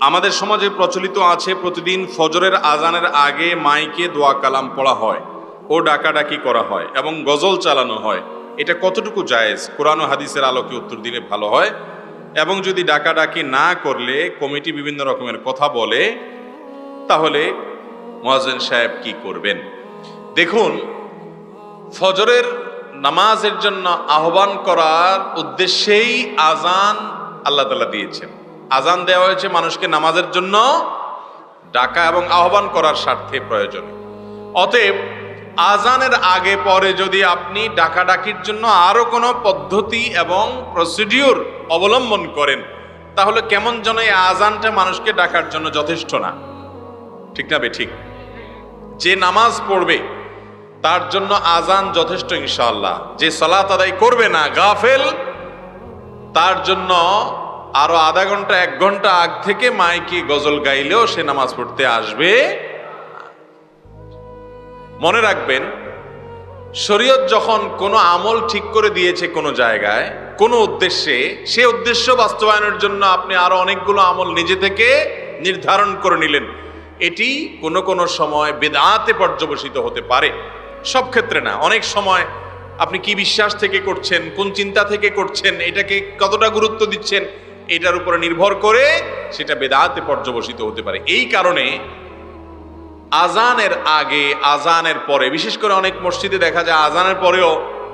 আমাদের সমাজে প্রচলিত আছে, প্রতিদিন ফজরের আজানের আগে মাইকে দোয়া কালাম পড়া হয় ও ডাকাডাকি করা হয় এবং গজল চালানো হয়। এটা কতটুকু জায়েজ? কোরআন হাদিসের আলোকে উত্তর দিলে ভালো হয়। এবং যদি ডাকাডাকি না করলে, কমিটি বিভিন্ন রকমের কথা বলে, তাহলে মোয়াজেন সাহেব কি করবেন? দেখুন, ফজরের নামাজের জন্য আহ্বান করার উদ্দেশ্যেই আজান আল্লাহ তালা দিয়েছেন। আজান দেওয়া হয়েছে মানুষকে নামাজের জন্য ডাকা এবং আহ্বান করার স্বার্থে প্রয়োজনে অতএব আজানের আগে পরে যদি আপনি ডাকাডাকির জন্য আরও কোনো পদ্ধতি এবং প্রসিডিউর অবলম্বন করেন, তাহলে কেমন যেন এই আজানটা মানুষকে ডাকার জন্য যথেষ্ট না। ঠিক না বে, ঠিক? যে নামাজ পড়বে, তার জন্য আজান যথেষ্ট ইনশাআল্লাহ। যে সালাত আদায় করবে না, গাফেল, তার জন্য আরও আধা ঘণ্টা, এক ঘণ্টা আগ থেকে মাইকে গজল গাইলেও সে নামাজ পড়তে আসবে মনে রাখবেন, শরীয়ত যখন কোনো আমল ঠিক করে দিয়েছে কোনো জায়গায়, কোনো উদ্দেশ্যে, সে উদ্দেশ্য বাস্তবায়নের জন্য আপনি আরও অনেকগুলো আমল নিজে থেকে নির্ধারণ করে নিলেন। এটি কোনো কোনো সময় বেদাতে পর্যবসিত হতে পারে। সব ক্ষেত্রে না, অনেক সময় আপনি কি বিশ্বাস থেকে করছেন, কোন চিন্তা থেকে করছেন, এটাকে কতটা গুরুত্ব দিচ্ছেন এটার উপরে নির্ভর করে সেটা বেদাতে পর্যবসিত হতে পারে। এই কারণে আজানের আগে, আজানের পরে, বিশেষ করে অনেক মসজিদে দেখা যায় আজানের পরেও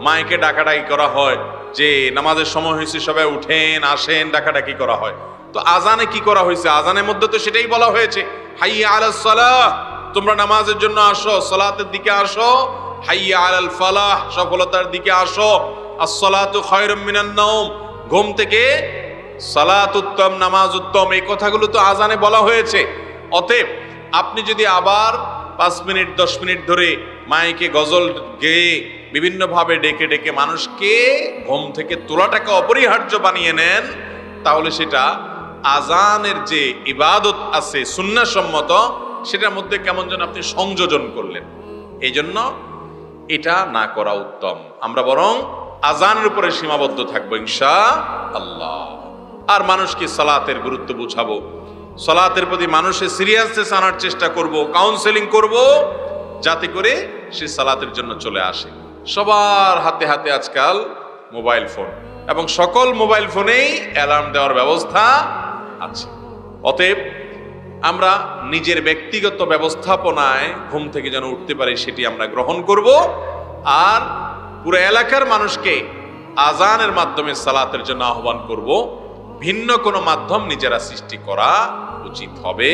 মাইকে ডাকাডাকি করা হয়, যে নামাজের সময় হয়েছে, সবাই উঠেন, আসেন, ডাকাডাকি করা হয়। তো আজানে কি করা হয়েছে? আজানের মধ্যে তো সেটাই বলা হয়েছে, হাইয়া আলাস সালাহ তোমরা নামাজের জন্য আসো, সালাতের দিকে আসো, হাইয়া আলাল ফালাহ সফলতার দিকে আসো নাওম ঘুম থেকে সালাত উত্তম নামাজ উত্তম এই কথাগুলো তো আজানে বলা হয়েছে। অতএব আপনি যদি আবার পাঁচ মিনিট, দশ মিনিট ধরে মাইকে গজল গেয়ে বিভিন্নভাবে ডেকে ডেকে মানুষকে ঘুম থেকে তোলাটাকে অপরিহার্য বানিয়ে নেন, তাহলে সেটা আজানের যে ইবাদত আছে সুন্নাসম্মত, সেটার মধ্যে কেমন যেন আপনি সংযোজন করলেন। এই জন্য এটা না করা উত্তম। আমরা বরং আজানের উপরে সীমাবদ্ধ থাকব ইনশা আল্লাহ আর মানুষকে সালাতের গুরুত্ব বুঝাবো। সালাতের প্রতি মানুষের সিরিয়াসনেস আনার চেষ্টা করব কাউন্সেলিং করব, যাতে করে সে সালাতের জন্য চলে আসে। সবার হাতে হাতে আজকাল মোবাইল ফোন এবং সকল মোবাইল ফোনেই অ্যালার্ম দেওয়ার ব্যবস্থা আছে। অতএব আমরা নিজের ব্যক্তিগত ব্যবস্থাপনায় ঘুম থেকে যেন উঠতে পারি সেটি আমরা গ্রহণ করব আর পুরো এলাকার মানুষকে আজানের মাধ্যমে সালাতের জন্য আহ্বান করব। ভিন্ন কোনো মাধ্যম নিজেরা সৃষ্টি করা উচিত হবে।